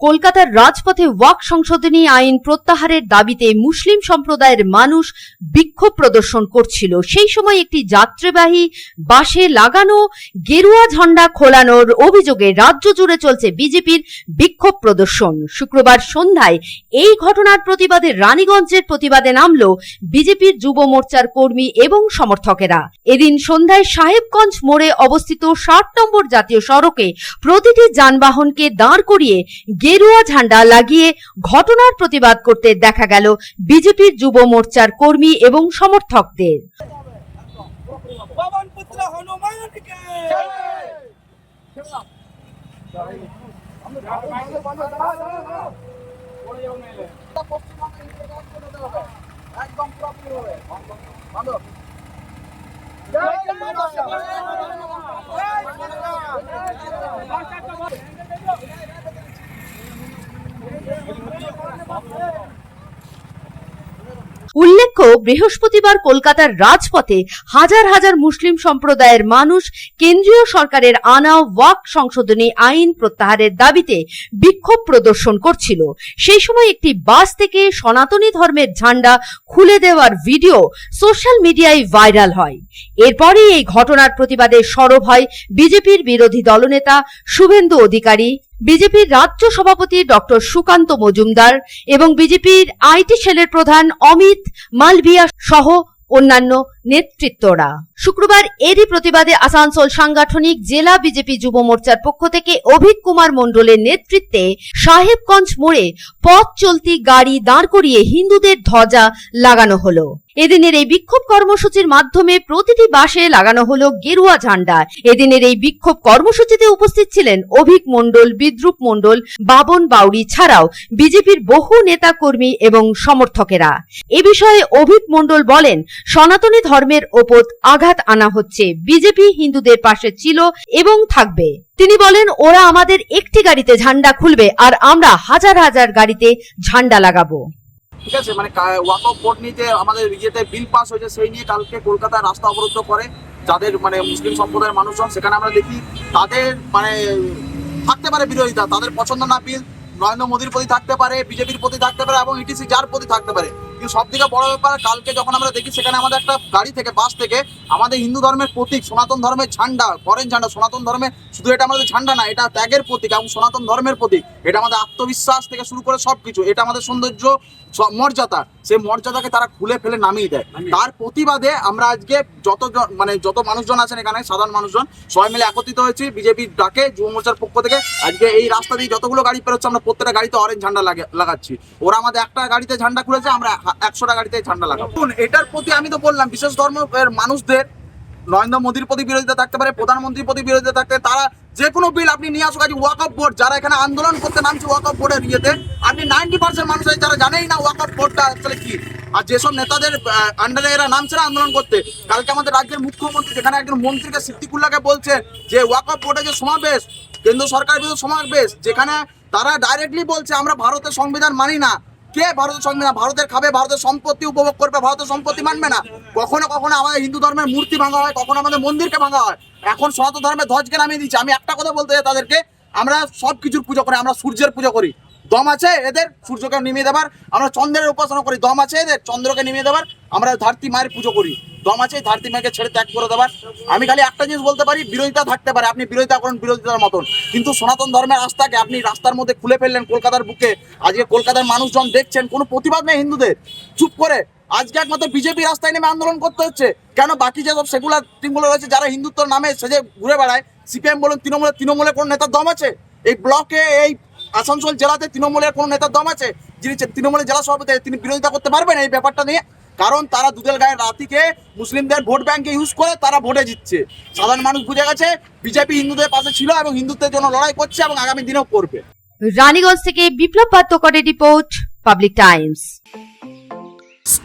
কলকাতার রাজপথে ওয়াক সংশোধনী আইন প্রত্যাহারের দাবিতে মুসলিম সম্প্রদায়ের মানুষ বিক্ষোভ প্রদর্শন করছিল। সেই সময় একটি যাত্রীবাহী বাসে লাগানো গেরুয়া ঝান্ডা খোলানোর অভিযোগে রাজ্য জুড়ে চলছে বিজেপির বিক্ষোভ প্রদর্শন। শুক্রবার সন্ধ্যায় এই ঘটনার প্রতিবাদে রানীগঞ্জের প্রতিবাদে নামল বিজেপির যুব মোর্চার কর্মী এবং সমর্থকেরা। এদিন সন্ধ্যায় সাহেবগঞ্জ মোড়ে অবস্থিত ষাট নম্বর জাতীয় সড়কে প্রতিটি যানবাহনকে দাঁড় করিয়ে গেরুয়া ঝান্ডা লাগিয়ে ঘটনার প্রতিবাদ করতে দেখা গেল বিজেপির যুব মোর্চার কর্মী এবং সমর্থকদের। উল্লেখ্য, বৃহস্পতিবার কলকাতার রাজপথে হাজার হাজার মুসলিম সম্প্রদায়ের মানুষ কেন্দ্রীয় সরকারের আনা ওয়াক সংশোধনী আইন প্রত্যাহারের দাবিতে বিক্ষোভ প্রদর্শন করছিল। সেই সময় একটি বাস থেকে সনাতনী ধর্মের ঝান্ডা খুলে দেওয়ার ভিডিও সোশ্যাল মিডিয়ায় ভাইরাল হয়। এরপরই এই ঘটনার প্রতিবাদে সরব হয় বিজেপির বিরোধী দলনেতা শুভেন্দু অধিকারী বিজেপির রাজ্য সভাপতি ডক্টর সুকান্ত মজুমদার এবং বিজেপির আইটি সেলের প্রধান অমিত মালভিয়া সহ অন্যান্য নেতৃত্বরা। শুক্রবার এরই প্রতিবাদে আসানসোল সাংগঠনিক জেলা বিজেপি যুব মোর্চার পক্ষ থেকে অভিক কুমার মণ্ডলের নেতৃত্বে সাহেবগঞ্জ মোড়ে পথ চলতি গাড়ি দাঁড় করিয়ে হিন্দুদের ধ্বজা লাগানো হলো। এদিনের এই বিক্ষোভ কর্মসূচির মাধ্যমে প্রতিটি বাসে লাগানো হলো গেরুয়া ঝান্ডা। এদিনের এই বিক্ষোভ কর্মসূচিতে উপস্থিত ছিলেন অভিক মণ্ডল, বিদ্রুপ মণ্ডল, বাবন বাউরি ছাড়াও বিজেপির বহু নেতা কর্মী এবং সমর্থকেরা। এ বিষয়ে অভিক মণ্ডল বলেন, সনাতনী ধর্মের ওপর আঘাত আনা হচ্ছে। বিজেপি হিন্দুদের পাশে ছিল এবং থাকবে। তিনি বলেন, ওরা আমাদের একটি গাড়িতে ঝান্ডা খুলবে আর আমরা হাজার হাজার গাড়িতে ঝান্ডা লাগাবো। ঠিক আছে মানে ওয়াক অফ বোর্ড নিতে আমাদের ইয়েতে বিল পাস হয়েছে, সেই নিয়ে কালকে কলকাতায় রাস্তা অবরুদ্ধ করে যাদের মানে মুসলিম সম্প্রদায়ের মানুষজন, সেখানে আমরা দেখি তাদের মানে থাকতে পারে বিরোধিতা, তাদের পছন্দ না বিল। নরেন্দ্র মোদীর প্রতি থাকতে পারে, বিজেপির প্রতি থাকতে পারে এবং ইটিসি যার প্রতি থাকতে পারে। কিন্তু সব থেকে বড় ব্যাপার কালকে যখন আমরা দেখি সেখানে আমাদের একটা গাড়ি থেকে বাস থেকে আমাদের হিন্দু ধর্মের প্রতীক সনাতন ধর্মের ঝান্ডা ফরেন ঝান্ডা সনাতন ধর্মের শুধু এটা আমাদের ঝান্ডা না এটা ত্যাগের প্রতীক এবং সনাতন ধর্মের প্রতীক। এটা আমাদের আত্মবিশ্বাস থেকে শুরু করে সবকিছু এটা আমাদের সৌন্দর্য মর্যাদা সেই মর্যাদাকে তারা খুলে ফেলে নামিয়ে দেয়। তার প্রতিবাদে আমরা আজকে যত মানে যত মানুষজন আছেন এখানে সাধারণ মানুষজন সবাই মিলে একত্রিত হয়েছি বিজেপির ডাকে যুব মোর্চার পক্ষ থেকে আজকে এই রাস্তা দিয়ে যতগুলো গাড়ি পেরোচ্ছে আমরা প্রত্যেকটা গাড়িতে অরেঞ্জ ঝান্ডা লাগা- লাগাচ্ছি। ওরা আমাদের একটা গাড়িতে ঝান্ডা খুলেছে আমরা হা- একশোটা গাড়িতে ঝান্ডা লাগাবো। এটার প্রতি আমি তো বললাম, বিশেষ ধর্মের মানুষদের, নরেন্দ্র মোদীর প্রতি বিরোধিতা থাকতে পারে, প্রধানমন্ত্রীর প্রতি বিরোধিতা থাকতে তারা যে কোনো বিল আপনি নিয়ে আসুক ওয়াক অফ বোর্ড যারা এখানে আন্দোলন করতে নামছে ওয়াক অফ বোর্ডের ইয়েতে, আপনি নাইনটি পার্সেন্ট মানুষ যারা জানেই না ওয়াক অফ বোর্ডটা আসলে কি। আর যেসব নেতাদের আন্ডারে এরা নামছে না আন্দোলন করতে, কালকে আমাদের রাজ্যের মুখ্যমন্ত্রী, যেখানে একজন মন্ত্রীকে সিদ্দিকুল্লাহকে বলছে যে ওয়াক অফ বোর্ডে যে সমাবেশ, কেন্দ্র সরকারের বিরুদ্ধে সমাবেশ, যেখানে তারা ডাইরেক্টলি বলছে, আমরা ভারতের সংবিধান মানি না। কে ভারতের সংবিধান ভারতের খাবে, ভারতের সম্পত্তি উপভোগ করবে, ভারতের সম্পত্তি মানবে না। কখনো কখনো আমাদের হিন্দু ধর্মের মূর্তি ভাঙা হয়, কখনো আমাদের মন্দিরকে ভাঙা হয়। এখন সনাতন ধর্মের ধ্বজকে নামিয়ে দিচ্ছে আমি একটা কথা বলতে চাই তাদেরকে, আমরা সব কিছুর পুজো করি, আমরা সূর্যের পুজো করি। দম আছে এদের, সূর্যকে নিমিয়ে দেবার। আমরা চন্দ্রের উপাসনা করি, দম আছে এদের, চন্দ্রকে নিমিয়ে দেবার। আমরা ধরতি মায়ের পুজো করি। দম আছে ধারতি মাকে ছেড়ে ত্যাগ করে দেবার। আমি খালি একটা জিনিস বলতে পারি, বিরোধিতা থাকতে পারে। আপনি বিরোধিতা করেন, বিরোধিতার মতন। কিন্তু সনাতন ধর্মের আস্থাকে আপনি রাস্তার মধ্যে খুলে ফেললেন কলকাতার বুকে। আজকে কলকাতার মানুষজন দেখছেন, কোনো প্রতিবাদ নেই হিন্দুদের। চুপ করে। আজকে একমাত্র বিজেপি রাস্তায় নেমে আন্দোলন করতে হচ্ছে। কেন বাকি যেসব সেগুলার টিমগুলো রয়েছে, যারা হিন্দুত্বর নামে সেজে ঘুরে বেড়ায়, সিপিএম বলুন, তৃণমূলের তৃণমূলের কোনো নেতার দম আছে? এই ব্লকে, এই আসানসোল জেলাতে তৃণমূলের কোনো নেতার দম আছে? যিনি তৃণমূলের জেলা সভাপতি, তিনি বিরোধিতা করতে পারবেন? এই ব্যাপারটা নিয়ে কারণ তারা দুধেল গায়ের রাতিকে মুসলিমদের ভোট ব্যাংকে ইউজ করে তারা ভোটে জিতছে। সাধারণ মানুষ বুঝে গেছে, বিজেপি হিন্দুদের পাশে ছিল এবং হিন্দুত্বের জন্য লড়াই করছে এবং আগামী দিনেও করবে। রানীগঞ্জ থেকে বিপ্লব পাত্রকরের report, Public Times.